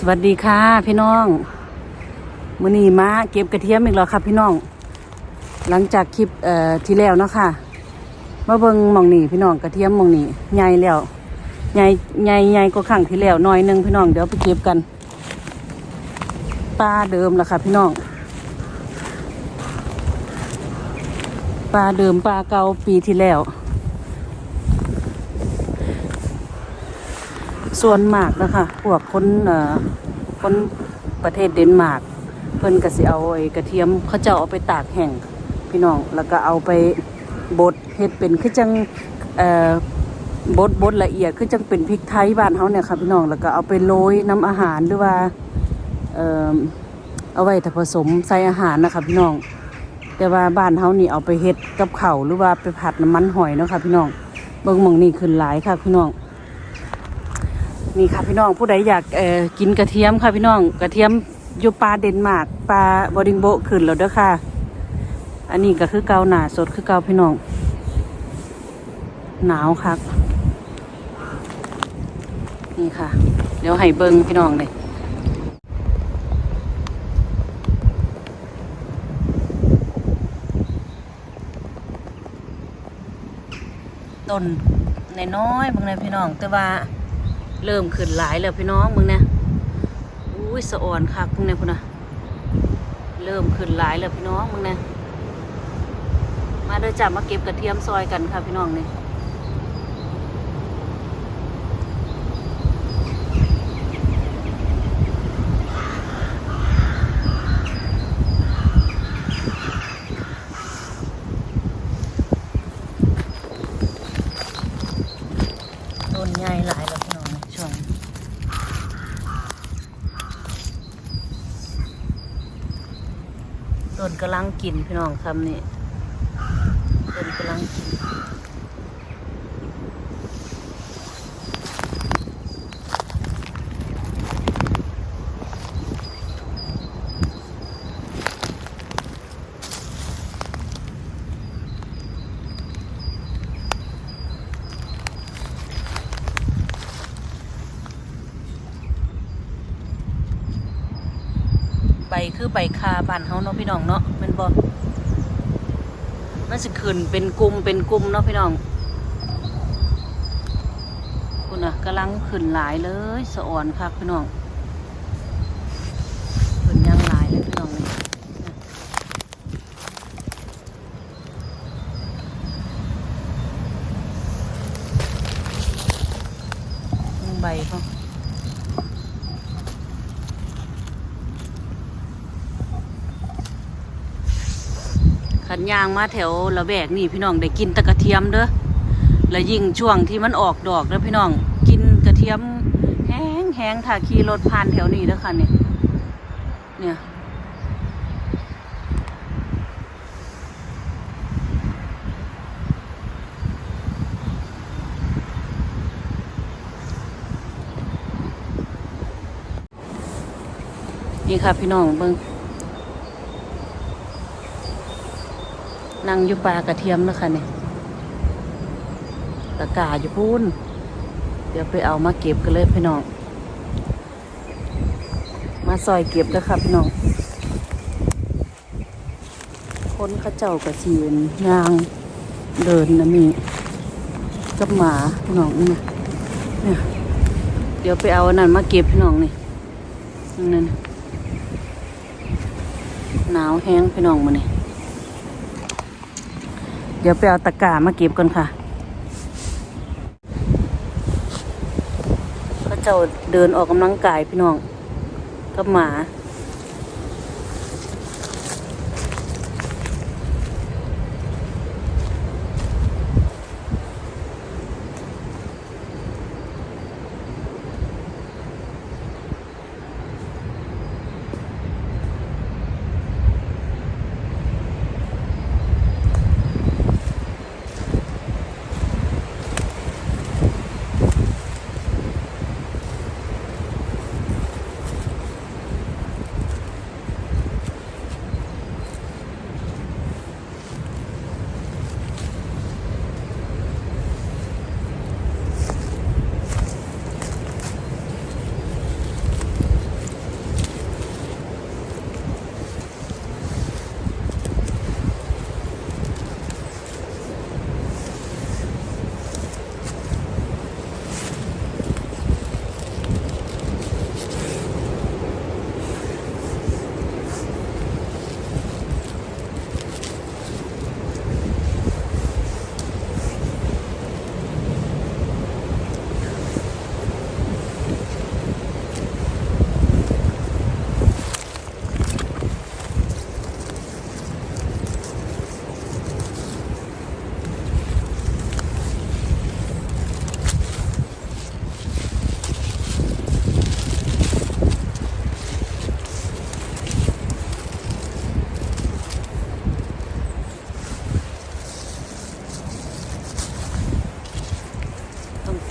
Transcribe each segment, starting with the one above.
สวัสดีค่ะ พี่น้องมื้อนี้มาเก็บกระเทียมอีกแล้วค่ะพี่น้อง หลังจากคลิปเอ่อที่แล้วเนาะค่ะมาเบิ่งมองนี่พี่น้องกระเทียมมองนี่ใหญ่แล้วใหญ่ใหญ่ใหญ่กว่าครั้งที่แล้วหน่อยหนึงพี่น้องเดี๋ยวไปเก็บกันปลาเดิมแล้วค่ะ พี่น้องปลาเดิมปลาเก่าปีที่แล้ว ส่วนมากนะคะพวกคนเอ่อคนประเทศเดนมาร์กเพิ่นก็สิเอาไอ้กระเทียมเขาเจ้าเอาไปตากแห้งพี่น้องแล้วก็เอาไปบดเฮ็ดเป็นคือจังเอ่อบดบดละเอียดคือจังเป็นพริกไทยบ้านเฮาเนี่ยค่ะพี่น้องแล้วก็เอาไปโรยน้ำอาหารหรือว่าเอ่อเอาไว้ถ้าผสมใส่อาหารนะคะพี่น้อง แต่ว่าบ้านเฮานี่เอาไปเฮ็ดกับเข้าหรือว่าไปผัดน้ำมันหอยเนาะค่ะพี่น้องเบิ่งมองนี่ขึ้นหลายค่ะพี่น้อง นี่ค่ะพี่น้องผู้ใดอยากเอ่อกินกระเทียมค่ะพี่น้องกระเทียมอยู่ปลาเดนมาร์กปลาบอดิงโบขึ้นแล้วเด้อค่ะ อันนี้ก็คือเกาหนาสดคือเกาพี่น้อง หนาวคักนี่ค่ะ เดี๋ยวให้เบิ้งพี่น้องเลยต้นน้อยๆบางในพี่น้องแต่ว่า เริ่มขึ้นหลายแล้วพี่น้องมึงเนี่ยอุ้ยสะอ่อนคักมึงเนี่ยพุ่นะเริ่มขึ้นหลายแล้วพี่น้องมึงเนี่ยมาเด้อจับมาเก็บกระเทียมซอยกันค่ะพี่น้องเนี่ยนใหญ่หลายแล้วพี่น้องนี่ช่วงนี้ต้น กำลังกินพี่น้องคำนี้ต้นกำลังกิน คือใบคาบ้านเฮาเนาะพี่น้องเนาะมันบ่มันสิขึ้นเป็นกลุ่มเป็นกลุ่มเนาะพี่น้องคุณน่ะกำลังขึ้นหลายเลยสะอ่อนคักพี่น้องขึ้นยังหลายเลยพี่น้องนี่นะมึงใบเขา ยางมาแถวละแวกนี่พี่น้องได้กินตะกระเทียมเด้อแล้วยิ่งช่วงที่มันออกดอกเด้อพี่น้องกินกระเทียมแห้งแห้งถ้าขี่รถผ่านแถวนี้เด้อค่ะเนี่ยเนี่ยนี่ค่ะพี่น้องเบิ่ง นั่งอยู่ปลากระเทียมนะคะเนี่ยตะกร้าอยู่พูนเดี๋ยวไปเอามาเก็บกันเลยพี่น้อง มาซอยเก็บแล้วค่ะพี่น้อง คนข้าเจ้ากระชีนยางเดินนะมีกับหมาพี่น้องนี่นะเนี่ยเดี๋ยวไปเอาอันนั้นมาเก็บพี่น้องนี่นั่นหนาวแห้งพี่น้องมาเนี่ย เดี๋ยวไปเอาตะกร้ามาเก็บก่อนค่ะเขาเจ้าเดินออกกำลังกายพี่น้อง กับหมา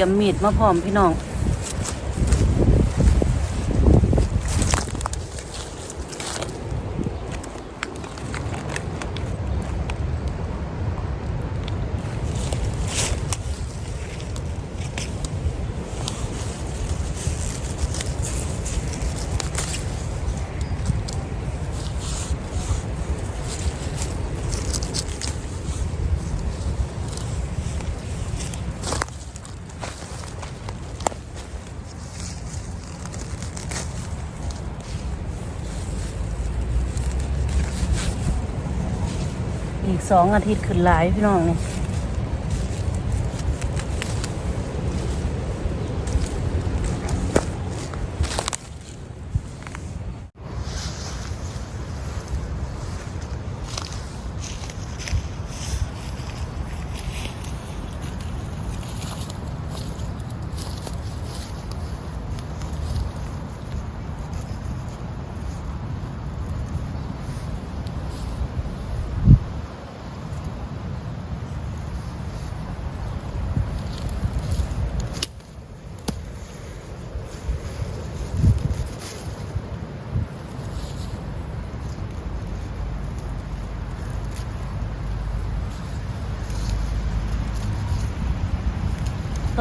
ตรียมมีดมาพร้อมพี่น้อง สองอาทิตย์ขึ้นหลายพี่น้องนี่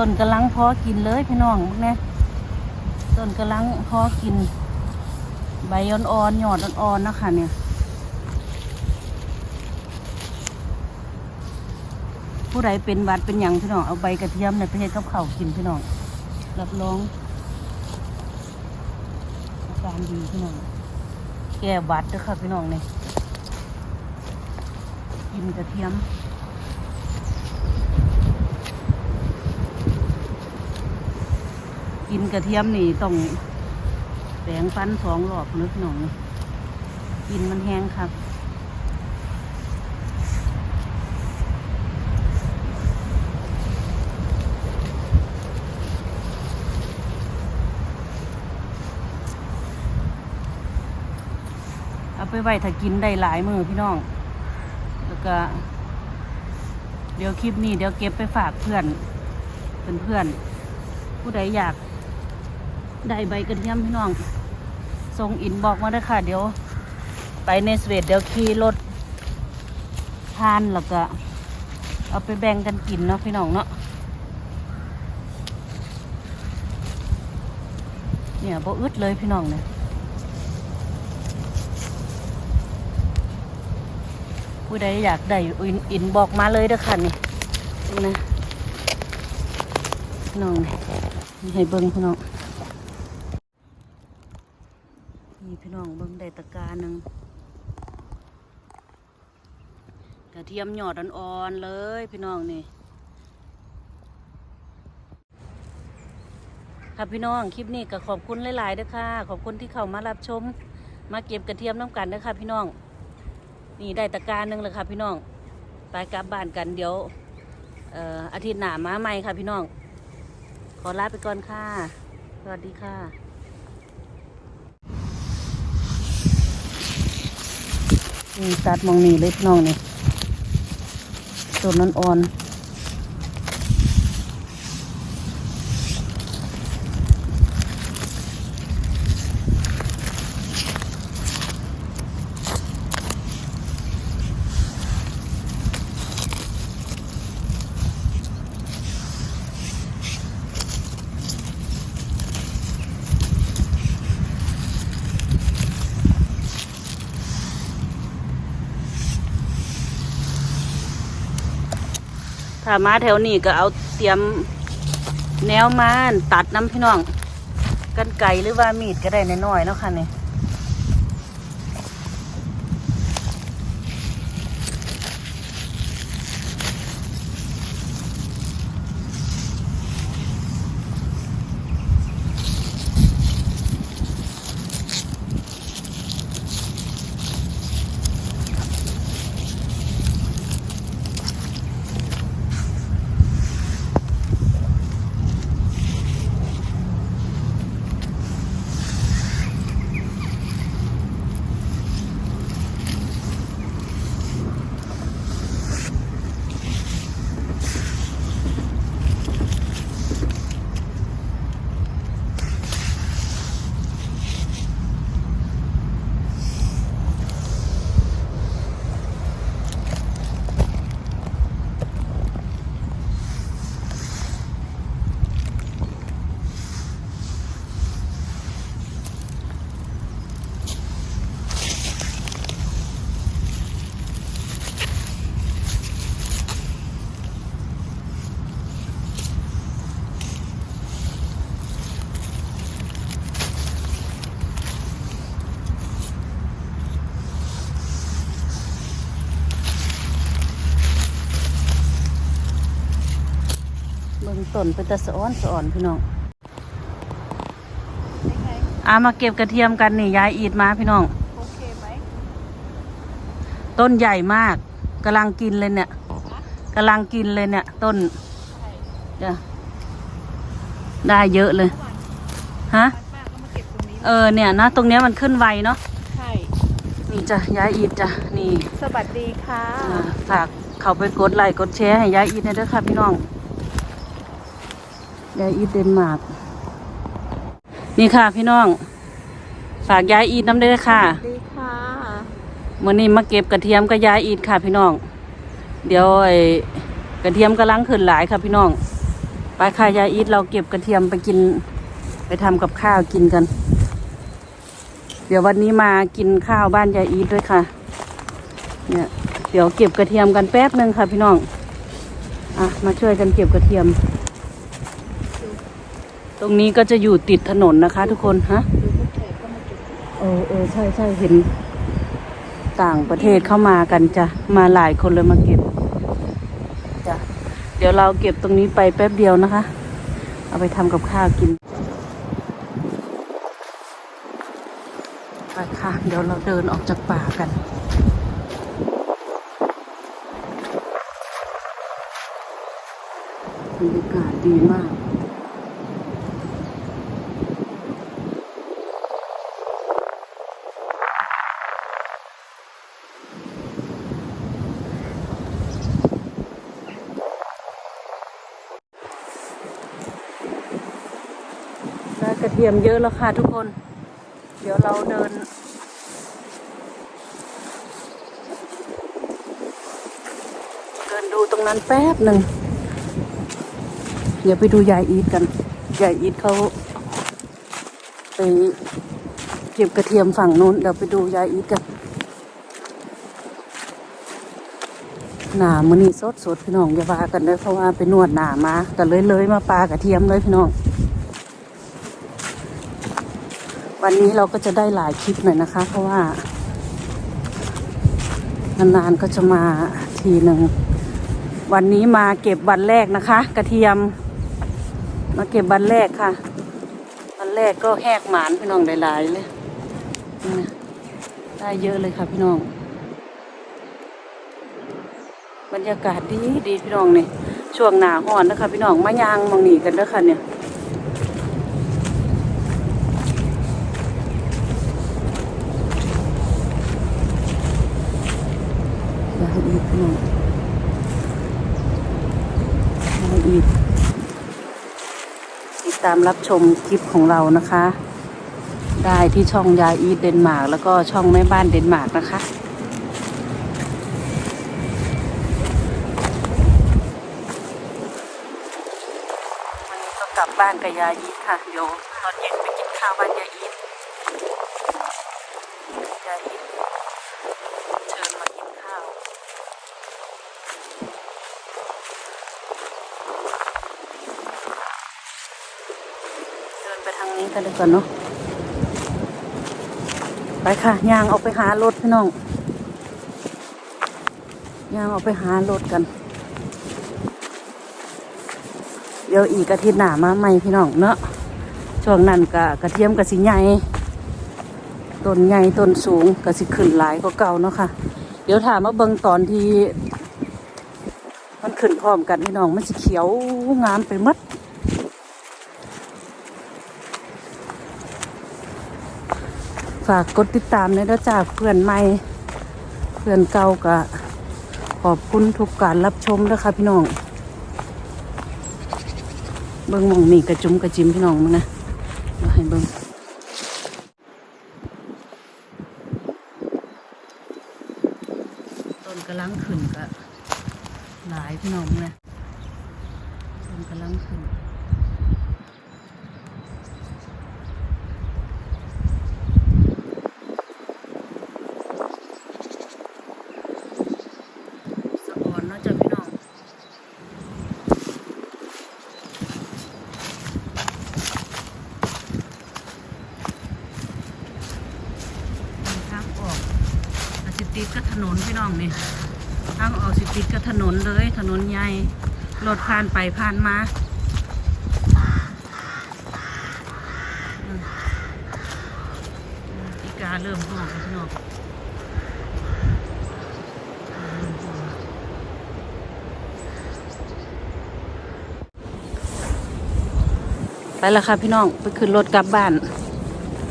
ต้นกำลังพอกินเลยพี่น้องเนี่ยต้นกำลังพอกิน ใบอ่อนๆหยอดอ่อนๆนะคะเนี่ยผู้ใดเป็นวัดเป็นหยังพี่น้องเอาใบกระเทียมเนี่ยไปเฮ็ดกับข้ากินพี่น้องรับรองอาการดีพี่น้องแก้วัดเด้อค่ะพี่น้องเนี่ยกินกระเทียม กินกระเทียมนี่ต้องแปงฟันสองรอบนึกหน่อยกินมันแห้งครับเอาไปไว้ถ้ากินได้หลายมือพี่น้อง แล้วก็ เดี๋ยวคลิปนี้เดี๋ยวเก็บไปฝากเพื่อนเพื่อนผู้ใดอยาก ได้ใบกระเทียมพี่น้องส่งอินบอกมาได้ค่ะ เดี๋ยว ไปในสเวตเดี๋ยวขี่รถทานแล้วก็ เอาไปแบ่งกันกินเนาะพี่น้องเนาะเนี่ยบ่อึดเลยพี่น้องเนี่ยผู้ใดอยากได้อินอินบอกมาเลยเด้อค่ะนี่ดูนะพี่น้องนี่ให้เบิ้งพี่น้อง นี่พี่น้องเบิ่งได้ตะการหนึ่งกระเทียมหยอดอ่อนๆเลยพี่น้องนี่ค่ะพี่น้องคลิปนี้ก็ขอบคุณหลายๆด้อค่ะ ขอบคุณที่เข้ามารับชม มาเก็บกระเทียมน้ำกันเด้อค่ะ พี่น้อง นี่ได้ตะการหนึ่งเลยค่ะ พี่น้องไปกลับบ้านกันเดี๋ยวเอ่ออาทิตย์หน้ามาใหม่ค่ะ พี่น้อง ขอลาไปก่อนค่ะ สวัสดีค่ะ มีตัดมองนี่เล็บน้องนี่ต้นนั้นอ่อน ถ้ามาแถวนี้ก็เอาเตรียมแนวมาตัดน้ำพี่น้องกันไก่หรือว่ามีดก็ได้น้อยๆเนาะค่ะนี่ ต้นเป็นตะสะอ้อนสะอ่อนพี่น้องยังไงอามาเก็บกระเทียมกันนี่ยายอีดมาพี่น้อง โอเคไหม ต้นใหญ่มากกำลังกินเลยเนี่ยกำลังกินเลยเนี่ย ต้นใช่จ้ะได้เยอะเลย ฮะป้าก็มาเก็บตรงนี้เออเนี่ยนะ ตรงเนี้ยมันขึ้นไวเนาะ ใช่ นี่จ้ะยายอีดจ้ะนี่ สวัสดีค่ะอ่าฝากเขาไปกดไลค์กดแชร์ให้ยายอีดหนะเด้อค่ะพี่น้อง ยายอีดเดนมาร์กนี่ค่ะพี่น้อง ฝากยายอีดน้ำเด้อค่ะสวัสดีค่ะมื่อนี้มาเก็บกระเทียมกับยายอีดค่ะ พี่น้อง เดี๋ยวไอ้กระเทียมกำลังขึ้นหลายค่ะพี่น้อง ไปค่ะยายอีดเราเก็บกระเทียมไปกิน ไปทำกับข้าวกินกัน เดี๋ยววันนี้มากินข้าวบ้านยายอีดด้วยค่ะ เนี่ย เดี๋ยวเก็บกระเทียมกันแป๊บหนึ่งค่ะ พี่น้อง อะมาช่วยกันเก็บกระเทียม ตรงนี้ก็จะอยู่ติดถนนนะคะ ทุกคนฮะเธอก็มาเก็บเออเออใช่ใช่เห็น ต่างประเทศเข้ามากันจ้ะมาหลายคนเลยมาเก็บจ้ะเดี๋ยวเราเก็บตรงนี้ไปแป๊บเดียวนะคะ เอาไปทำกับข้าวกินไปค่ะ เดี๋ยวเราเดินออกจากป่ากันบรรยากาศดีมาก ได้กระเที ยมเยอะแล้วค่ะทุกคน เดี๋ยวเราเดิน เดินดูตรงนั้นแป๊บหนึ่ง เดี๋ยวไปดูยายอีทกัน ยายอีทเขาไปเก็บกระเทียมฝั่งนู้น เดี๋ยวไปดูยายอีทกันหนามือนี่สดสดพี่น้องอย่าว่ากันเลยเพราะว่าไปนวดหนามาก็เลยเลยมาปลากระเทียมเลยพี่น้อง วันนี้เราก็จะได้หลายคลิปหน่อยนะคะ เพราะว่านานๆก็จะมาทีหนึ่ง วันนี้มาเก็บวันแรกนะคะ กระเทียม มาเก็บวันแรกค่ะ วันแรกก็แหกหมานพี่น้องหลายๆเลยได้เยอะเลยค่ะพี่น้อง บรรยากาศดีดีพี่น้องเนี่ยช่วงหนาห้อนนะคะพี่น้องมายางมองหนีกันด้อค่ะเนี่ยาให้อีกพี่น้องอย่าให้อีกติดตามรับชมคลิปของเรานะคะ ได้ที่ช่องยาอีเดนมาร์กแล้วก็ช่องแม่บ้านเดนมาร์กนะคะวันนี้ก็กลับบ้านกับยาอีค่ะ เดี๋ยวตอนเย็นไปกินข้าวบ้านยาอีทเชิญมากินข้าว เดินไป ทางนี้กันเลยก่อนเนาะไปค่ะยางออกไปหารถพี่น้องยางออกไปหารถกัน เดี๋ยวอีกอาทิตย์หนามาใหม่พี่น้องเนาะช่วงนั้นกะกระเทียมกะสิใหญ่ต้นใหญ่ต้นสูงกะสิขึ้นหลายก็เก่าเนาะค่ะ เดี๋ยวถามมาเบิ่งตอนที่มันขึ้นพร้อมกันพี่น้องมันสิเขียวงามไปหมด ฝากกดติดตามในด้วยจากเพื่อนใหม่เพื่อนเก่ากะขอบคุณทุกการรับชมนะคะพี่น้อง เบิ้งมองนี่กระจุมกระจิมพี่น้องมึงนะ กับถนนพี่น้องนี่ทางออกสิติดกับถนนเลย ถนนใหญ่ รถผ่านไปผ่านมาอีกาเริ่มหอกงพี่น้องไปแล้วค่ะพี่น้องไปขึ้นรถกลับบ้าน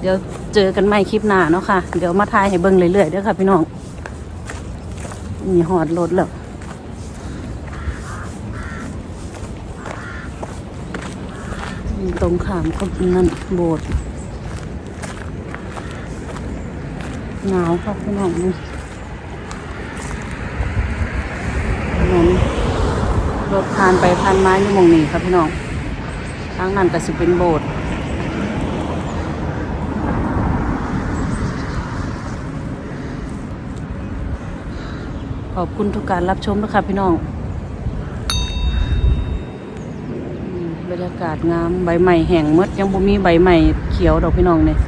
เดี๋ยวเจอกันใหม่คลิปหน้าเนาะค่ะ เดี๋ยวมาทายให้เบิ้งเรื่อยๆเด้อค่ะพี่น้อง มีหอดรถแล้วอยู่ตรงขามก็นั่นโบสถ์หนาวค่ะพี่น้องนี่นนรถผ่านไปผ่านมาอยู่มงนี้ครับพี่น้องทางนั้นก็สิเป็นโบสถ์ อบคุณทุกการรับชมนะคะพี่น้องบรรยากาศงามใบใหม่แห่งมดยังบ่มีใบใหม่เขียวดอกพี่น้องเนี่ย